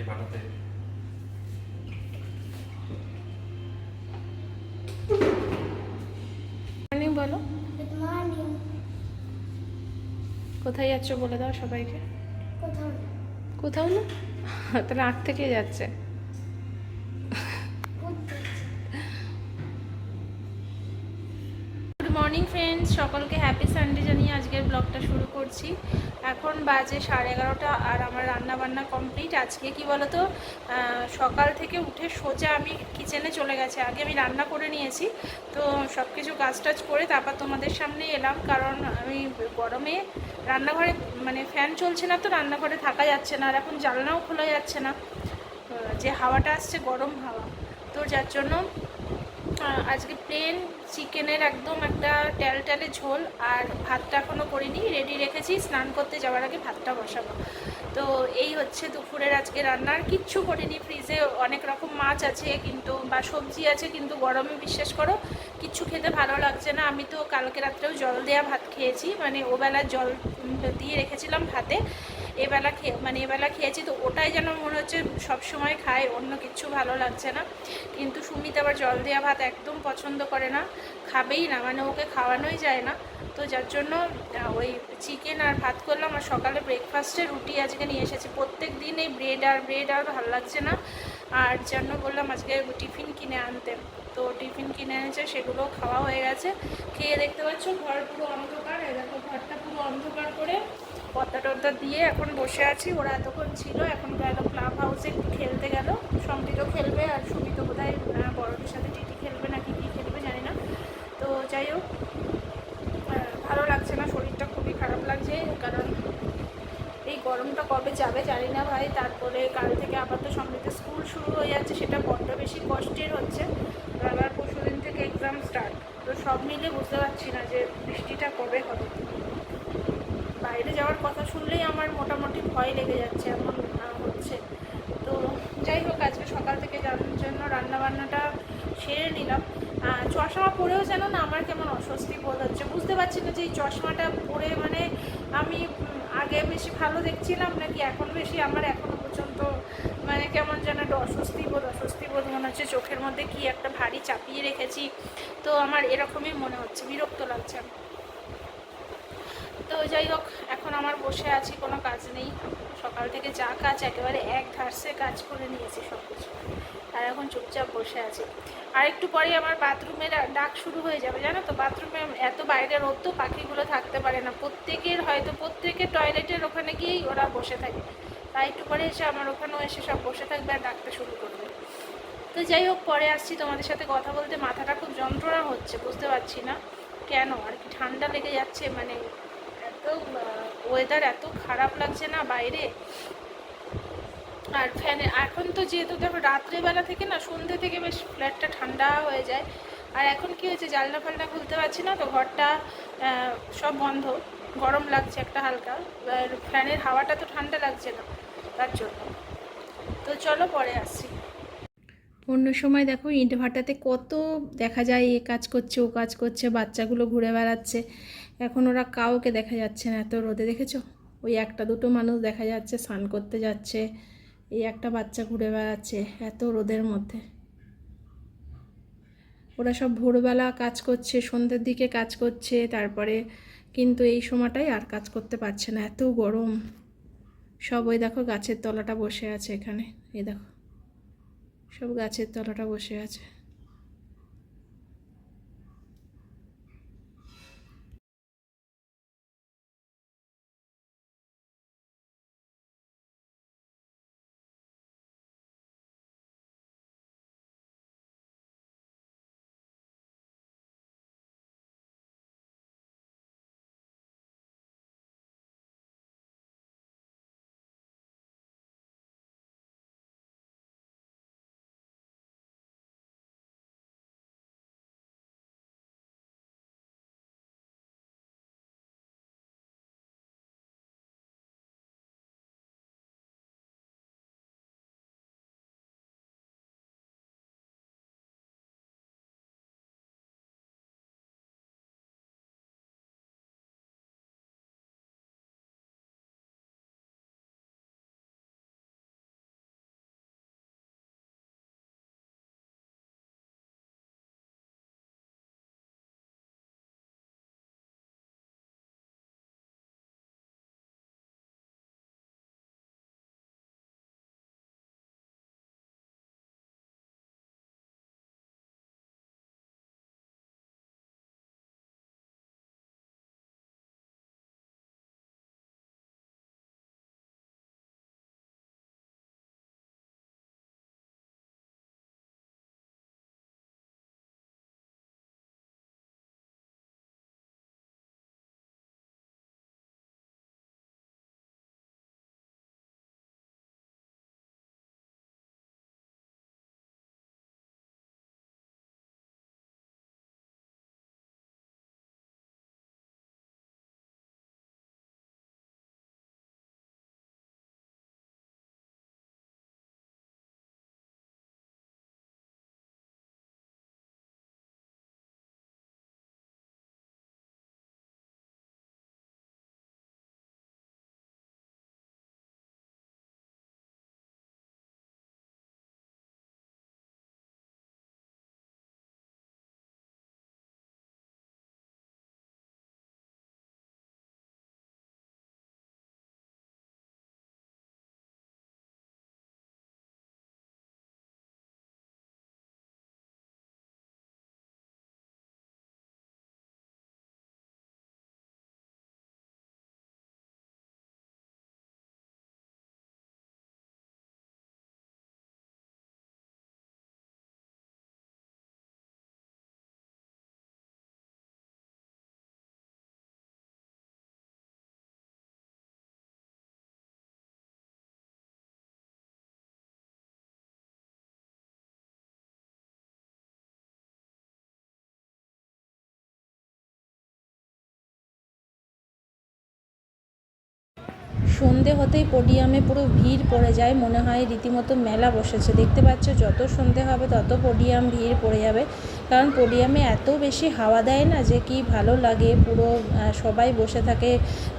ইটে পাঠাতে। বলো। কোথায় যাচ্ছ বলে দাও সবাইকে। কোথাও না। তাহলে আট থেকে যাচ্ছে। গুড মর্নিং ফ্রেন্ডস সকলকে হ্যাপি সানডে জানিয়ে আজকের ব্লগটা শুরু করছি এখন বাজে সাড়ে এগারোটা আর আমার রান্না বান্না কমপ্লিট আজকে কি বলতো? সকাল থেকে উঠে সোজা আমি কিচেনে চলে গেছে। আগে আমি রান্না করে নিয়েছি। তো সব কিছু কাজ টাজ করে তারপর তোমাদের সামনে এলাম। কারণ আমি গরমে রান্নাঘরে মানে ফ্যান চলছে না তো, রান্নাঘরে থাকা যাচ্ছে না। আর এখন জানলাও খোলা যাচ্ছে না। যে হাওয়াটা আসছে, গরম হাওয়া। তো যার জন্য আজকে প্লেন চিকেনের একদম একটা ট্যাল ট্যালে ঝোল আর ভাতটা এখনও করিনি রেডি রেখেছি, স্নান করতে যাওয়ার আগে ভাতটা বসাবো। তো এই হচ্ছে দুপুরের আজকে রান্নার কিচ্ছু করিনি ফ্রিজে অনেক রকম মাছ আছে কিন্তু, বা সবজি আছে কিন্তু গরমে বিশ্বাস করো, কিচ্ছু খেতে ভালো লাগছে না। আমি তো কালকে রাত্রেও জল দেওয়া ভাত খেয়েছি মানে ওবেলা জল দিয়ে রেখেছিলাম ভাতে। এবেলা খেয়ে মানে এবেলা খেয়েছি তো ওটাই যেন মনে হচ্ছে সব সময় খাই, অন্য কিছু ভালো লাগছে না। কিন্তু সুমিত আবার জল দেওয়া ভাত একদম পছন্দ করে না, খাবেই না মানে ওকে খাওয়ানোই যায় না। তো যার জন্য ওই চিকেন আর ভাত করলাম আর সকালে ব্রেকফাস্টে রুটি আজকে নিয়ে এসেছি। প্রত্যেক দিন এই ব্রেড আর ব্রেড আর ভালো লাগছে না। আর জন্য বললাম আজকে টিফিন কিনে আনতে। তো টিফিন কিনে এনেছে সেগুলো খাওয়া হয়ে গেছে। খেয়ে দেখতে পাচ্ছ, ঘর পুরো অন্ধকার দেখো ঘরটা পুরো অন্ধকার করে। পর্দা টর্দা দিয়ে এখন বসে আছি। ওরা এতক্ষণ ছিল, এখন গেল ক্লাব হাউসে একটু খেলতে গেল। সমৃদ্ধ খেলবে আর সুমিত বোধহয় বড়দের সাথে টিটি খেলবে নাকি কী খেলবে জানি না। তো যাই হোক ভালো লাগছে না, শরীরটা খুবই খারাপ লাগছে, কারণ এই গরমটা কবে যাবে জানি না ভাই। তারপরে কাল থেকে আবার তো সমৃদ্ধ স্কুল শুরু হয়ে যাচ্ছে, সেটা বড্ড বেশি কষ্টের হচ্ছে। আবার পরশু দিন থেকে এক্সাম স্টার্ট তো সব মিলে বুঝতে পারছি না যে বৃষ্টিটা কবে হবে বাইরে যাওয়ার কথা শুনলেই আমার মোটামুটি ভয় লেগে যাচ্ছে, এমন হচ্ছে। তো যাই হোক, আজকে সকাল থেকে জানার জন্য রান্নাবান্নাটা সেরে নিলাম। চশমা পরেও যেন না আমার কেমন অস্বস্তি বোধ হচ্ছে। বুঝতে পারছি না যে এই চশমাটা পরে মানে আমি আগে বেশি ভালো দেখছিলাম নাকি এখন বেশি? আমার এখনও পর্যন্ত মানে কেমন যেন একটা অস্বস্তি বোধ অস্বস্তি বোধ মনে হচ্ছে। চোখের মধ্যে কি একটা ভারী চাপিয়ে রেখেছি। তো আমার এরকমই মনে হচ্ছে, বিরক্ত লাগছে। তো যাই হোক এখন আমার বসে আছি, কোনো কাজ নেই। সকাল থেকে যা কাজ, একেবারে এক ধারসে কাজ করে নিয়েছি সব কিছু আর এখন চুপচাপ বসে আছি। আর একটু পরে আমার বাথরুমের ডাক শুরু হয়ে যাবে, জানো তো? বাথরুমে এত বাইরে রোদ তো পাখিগুলো থাকতে পারে না। প্রত্যেকের হয়তো প্রত্যেকের টয়লেটের ওখানে গিয়েই ওরা বসে থাকে। তাই একটু পরে এসে আমার ওখানেও এসে সব বসে থাকবে আর ডাকতে শুরু করবে। তো যাই হোক, পরে আসছি তোমাদের সাথে কথা বলতে। মাথাটা খুব যন্ত্রণা হচ্ছে, বুঝতে পারছি না। কেন? আর কি ঠান্ডা লেগে যাচ্ছে মানে এত ওয়েদার এত খারাপ লাগছে না বাইরে? আর ফ্যানে এখন তো যেহেতু দেখো রাত্রেবেলা থেকে না সন্ধ্যে থেকে বেশ ফ্ল্যাটটা ঠান্ডা হয়ে যায়। আর এখন কি হয়েছে, জানলা ফালনা খুলতে পারছি না, তো ঘরটা সব বন্ধ। গরম লাগছে একটা হালকা ফ্যানের হাওয়াটা তো ঠান্ডা লাগছে না, তার জন্য। তো চলো পরে আসছি। অন্য সময় দেখো ইট কত দেখা যায়, এ কাজ করছে, ও কাজ করছে, বাচ্চাগুলো ঘুরে বেড়াচ্ছে। এখন ওরা কাউকে দেখা যাচ্ছে না, এত রোদে দেখেছ? ওই একটা দুটো মানুষ দেখা যাচ্ছে, স্নান করতে যাচ্ছে, এই একটা বাচ্চা ঘুরে বেড়াচ্ছে, এত রোদের মধ্যে। ওরা সব ভোরবেলা কাজ করছে, সন্ধ্যের দিকে কাজ করছে, তারপরে কিন্তু এই সময়টাই আর কাজ করতে পারছে না, এত গরম। সব ওই দেখো গাছের তলাটা বসে আছে এখানে, এই দেখো। সব গাছের তলাটা বসে আছে। সন্ধে হতেই পোডিয়ামে পুরো ভিড় পড়ে যায়। মনে হয় রীতিমতো মেলা বসেছে। দেখতে পাচ্ছ, যত সন্ধে হবে, তত পোডিয়াম ভিড় পড়ে যাবে। কারণ পোডিয়ামে এত বেশি হাওয়া দেয় না যে কি ভালো লাগে। পুরো সবাই বসে থাকে,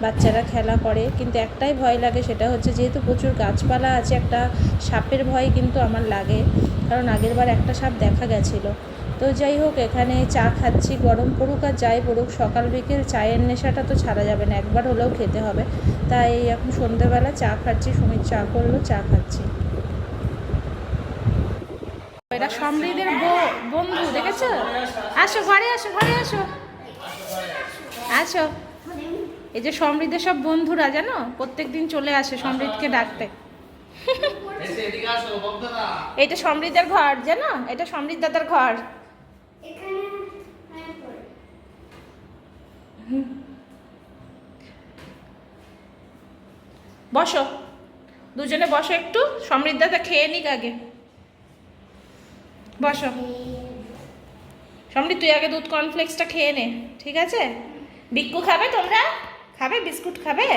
বাচ্চারা খেলা করে। কিন্তু একটাই ভয় লাগে, সেটা হচ্ছে যেহেতু প্রচুর গাছপালা আছে, একটা সাপের ভয় কিন্তু আমার লাগে। কারণ আগেরবার একটা সাপ দেখা গেছিল। তো যাই হোক এখানে চা খাচ্ছি গরম পড়ুক আর যাই পড়ুক সকাল বিকেল চায়ের নেশাটা তো ছাড়া যাবে না একবার হলেও খেতে হবে। তাই এখন সন্ধ্যেবেলা চা খাচ্ছি সুমিত চা করল চা খাচ্ছি। এরা সমৃদ্ধের বন্ধু দেখেছ? আসো ঘরে আসো ঘরে আসো। আসো। এই যে সমৃদ্ধের সব বন্ধুরা জানো? প্রত্যেক দিন চলে আসে সমৃদ্ধকে ডাকতে। এটা সমৃদ্ধের ঘর জানো? এটা সমৃদ্ধ দাদার ঘর এখানে হ্যাঁ পড়ে বসো। দুজনে বসো একটু সমৃদ্ধাটা খেয়ে নিক আগে। বসো। সমৃদ্ধ তুই আগে দুধ কর্নফ্লেক্সটা খেয়ে নে ঠিক আছে? বিক্কু খাবে তোমরা? খাবে? বিস্কুট খাবে?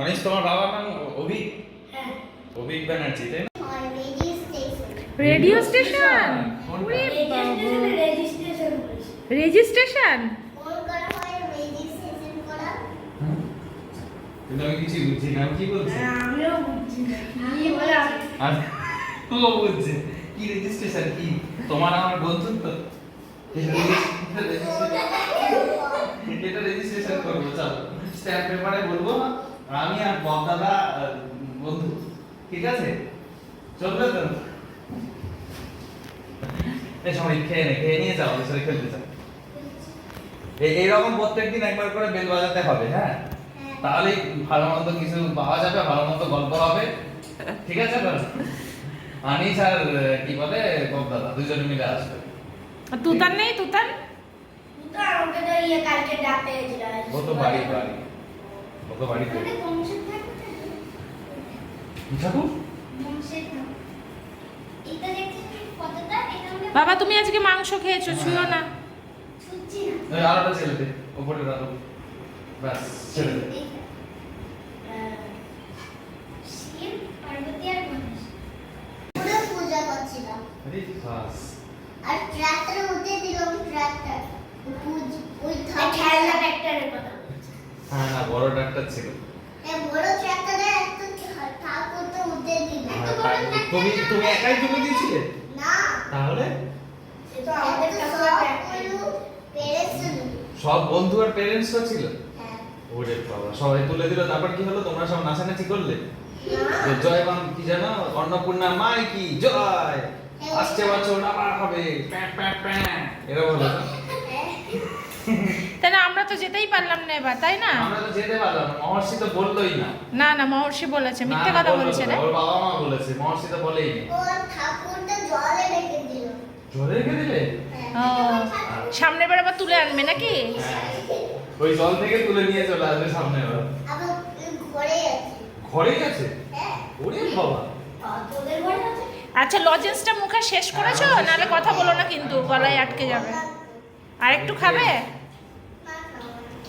অনিশ তোমার বাবার নাম অভিক? হ্যাঁ। অভিক ব্যানার্জি তাই radio station radio station registration করেছি রেজিস্ট্রেশন ফোন করা হয় রেজিস্ট্রেশন করা কিন্তু আমি কিছু বুঝছি না কি বলছি? আমিও বুঝছি না। আমি বলে? আর ও বুঝছে। কি রেজিস্ট্রেশন কি? তোমার আমার বন্ধুত্ব? এটা রেজিস্ট্রেশন করব চলো। স্ট্যাম্প পেপারে বলব আমি আর বদাদা বন্ধু। ঠিক আছে? চলবে তো? এই সময় খেয়ে নে খেয়ে নিয়ে যাও বিশাল খেলতে যাও। এইরকম প্রত্যেকদিন একবার করে বেল বাজাতে হবে হ্যাঁ? তাহলে ভালো মন্দ কিছু পাওয়া যাবে ভালো মন্দ গল্প হবে। ঠিক আছে তো আনিস আর কি বলে দাদা দুজনে মিলে আসবে। আর তুতান নেই? তুতান? ইয়ে কালকে ডাকতে গেছিল ও তো বাড়ি বাড়ি। ও তো ঠাকুর বাবা তুমি আজকে মাংস খেয়েছো ছুঁয়ো না। আরেকটা ছেলে দে ওপরে রাখো ব্যাস ছেড়ে দে। করছিলাম আর ট্রাক্টর উঠে দিলাম ট্রাক্টর ওই খেলনা ট্রাক্টরের কথা। হ্যাঁ না বড় ডাক্তার ছিল। বড় ট্রাক্টরে উঠে দিল হ্যাঁ, তুমি তুমি একাই তুলে দিয়েছিলে? না। তাহলে? তো আমাদের সব বন্ধু আর প্যারেন্টসরা ছিল? হ্যাঁ। ওরে বাবা সবাই তুলে দিল। তারপর কি হলো? তোমরা সব নাচানাচি করলে? জয় বাম কি জানো অন্নপূর্ণা মাই কি? জয়! আসছে বছর আবার হবে। প্যাঁ, প্যাঁ, প্যাঁ। এরকম হলো। না? আমরা তো যেতেই পারলাম না এবার তাই না? আমরা তো যেতে পারলাম না মহর্ষি তো বললোই না। না না মহর্ষি বলেছে মিথ্যে কথা বলছে রে ওর বাবা মা বলেছে মহর্ষি তো বলেই নি। ঠাকুরটা জলে রেখে দিল। জলে রেখে দিলে? সামনের বার আবার তুলে আনবে নাকি? হ্যাঁ। ওই জল থেকে তুলে নিয়ে চলে আসবে সামনে এবার আবার ঘরে আছে। ঘরে গেছে হ্যাঁ। ওরে বাবা। তোদের ঘরে আছে? আচ্ছা লজেন্সটা মুখে শেষ করেছ? হ্যাঁ, নাহলে কথা বলো না কিন্তু গলায় আটকে যাবে। আর একটু খাবে?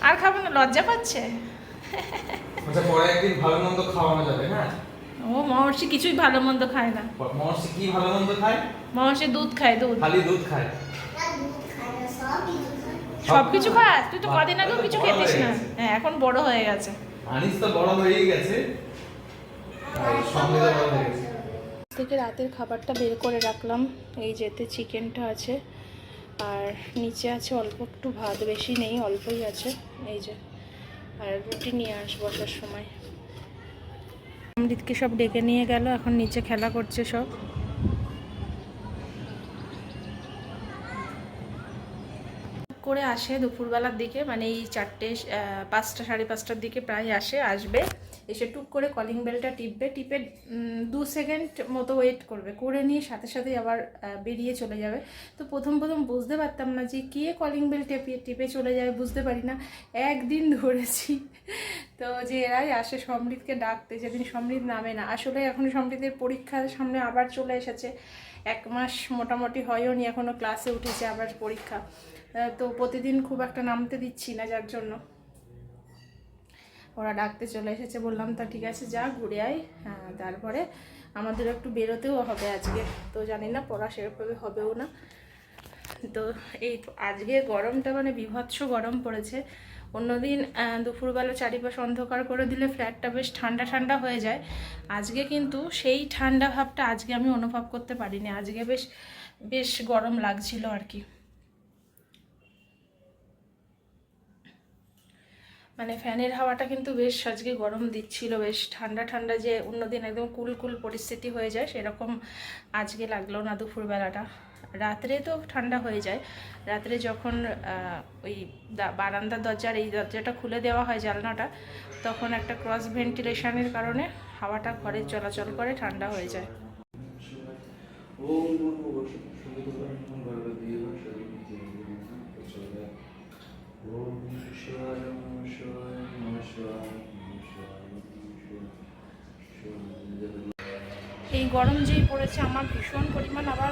আর খাব না লজ্জা পাচ্ছে? আচ্ছা পরে একদিন ভালো মন্দ খাওয়ানো যাবে হ্যাঁ? ও মহর্ষি কিছুই ভালো মন্দ খায় না। মহর্ষি কি ভালো মন্দ খায়? মহর্ষি দুধ খায় দুধ। খালি দুধ খায়। না দুধ খায় না সব কিছু খায়? সব কিছু খাস তুই তো কদিন আগেও কিছু খেতিস না। হ্যাঁ এখন বড় হয়ে গেছে। আনিস তো বড় হয়েই গেছে। সঙ্গে বড় হয়ে গেছে। থেকে রাতের খাবারটা বের করে রাখলাম। এই যেতে চিকেনটা আছে। আর নিচে আছে অল্প একটু ভাত, বেশি নেই, অল্পই আছে। এই যে, আর রুটি নিয়ে আস আসার সময়। অমৃতকে সব ডেকে নিয়ে গেল, এখন নিচে খেলা করছে সব। করে আসে দুপুরবেলার দিকে মানে এই চারটে পাঁচটা, সাড়ে পাঁচটার দিকে প্রায় আসে, আসবে। এসে টুক করে কলিং বেলটা টিপবে, টিপে দু সেকেন্ড মতো ওয়েট করবে। করে নিয়ে সাথে সাথে আবার বেরিয়ে চলে যাবে। তো প্রথম প্রথম বুঝতে পারতাম না যে কে কলিং বেল টেপে, টিপে চলে যায় বুঝতে পারি না। একদিন ধরেছি। তো যে এরাই আসে সমৃদ্ধকে ডাকতে। যেদিন সমৃদ্ধ নামে না। আসলে এখন সমৃদ্ধের পরীক্ষার সামনে আবার চলে এসেছে। এক মাস মোটামুটি হয়ও নি এখনও ক্লাসে উঠেছে আবার পরীক্ষা। তো প্রতিদিন খুব একটা নামতে দিচ্ছি না, যার জন্য। ওরা ডাকতে চলে এসেছে, বললাম তা ঠিক আছে, যা ঘুরে আয়। হ্যাঁ তারপরে আমাদের একটু বেরোতেও হবে আজকে। তো জানি না পড়া সেরকমভাবে হবেও না। তো এই আজকে গরমটা মানে বিভৎস গরম পড়েছে। অন্যদিন দুপুরবেলা চারিপাশ অন্ধকার করে দিলে ফ্ল্যাটটা বেশ ঠান্ডা ঠান্ডা হয়ে যায়। আজকে কিন্তু সেই ঠান্ডা ভাবটা আজকে আমি অনুভব করতে পারিনি। আজকে বেশ বেশ গরম লাগছিল আর কি। মানে ফ্যানের হাওয়াটা কিন্তু বেশ আজকে গরম দিচ্ছিল, বেশ ঠান্ডা ঠান্ডা যে অন্যদিন একদম কুল কুল পরিস্থিতি হয়ে যায়, সেরকম আজকে লাগল না দুপুরবেলাটা। রাত্রে তো ঠান্ডা হয়ে যায়। রাত্রে যখন ওই বারান্দার দরজার এই দরজাটা খুলে দেওয়া হয় জানলাটা, তখন একটা ক্রস ভেন্টিলেশনের কারণে হাওয়াটা ঘরে চলাচল করে ঠান্ডা হয়ে যায়। এই গরম যেই পড়েছে আমার ভীষণ পরিমাণ আবার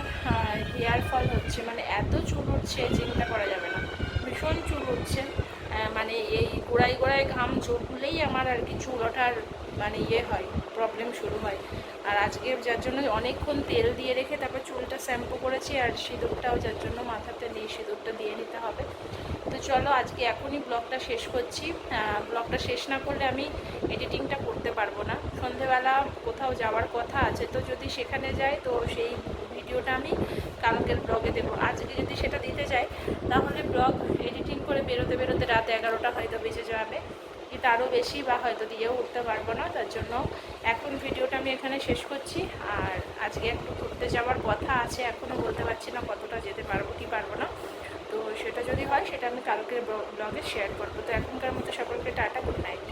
হেয়ার ফল হচ্ছে। মানে এত চুল উঠছে চিন্তা করা যাবে না। ভীষণ চুল আহ, মানে এই গোড়ায় গোড়ায় ঘাম জড়লেই আমার আর কি চুল ওঠার মানে ইয়ে হয় প্রবলেম শুরু হয়। আর আজকে যার জন্য অনেকক্ষণ তেল দিয়ে রেখে তারপর চুলটা শ্যাম্পু করেছি আর সিঁদুরটাও যার জন্য মাথাতে নেই সিঁদুরটা দিয়ে নিতে হবে। তো চলো আজকে এখনই ব্লগটা শেষ করছি। ব্লগটা শেষ না করলে আমি এডিটিংটা করতে পারব না। সন্ধেবেলা কোথাও যাওয়ার কথা আছে, তো যদি সেখানে যাই, তো সেই ভিডিওটা আমি কালকের ব্লগে দেবো। আজকে যদি সেটা দিতে যাই, তাহলে ব্লগ এডিটিং করে বেরোতে বেরোতে রাত এগারোটা হয়তো বেজে যাবে। কিন্তু আরও বেশি বা হয়তো দিয়েও উঠতে পারব না, তার জন্য এখন ভিডিওটা আমি এখানে শেষ করছি। আর আজকে একটু ঘুরতে যাওয়ার কথা আছে এখনও বলতে পারছি না কতটা যেতে পারব কি পারব না। সেটা যদি হয়, সেটা আমি কালকের ব্লগে শেয়ার করব। তো এখনকার মতো সকলকে টাটা গুড নাইট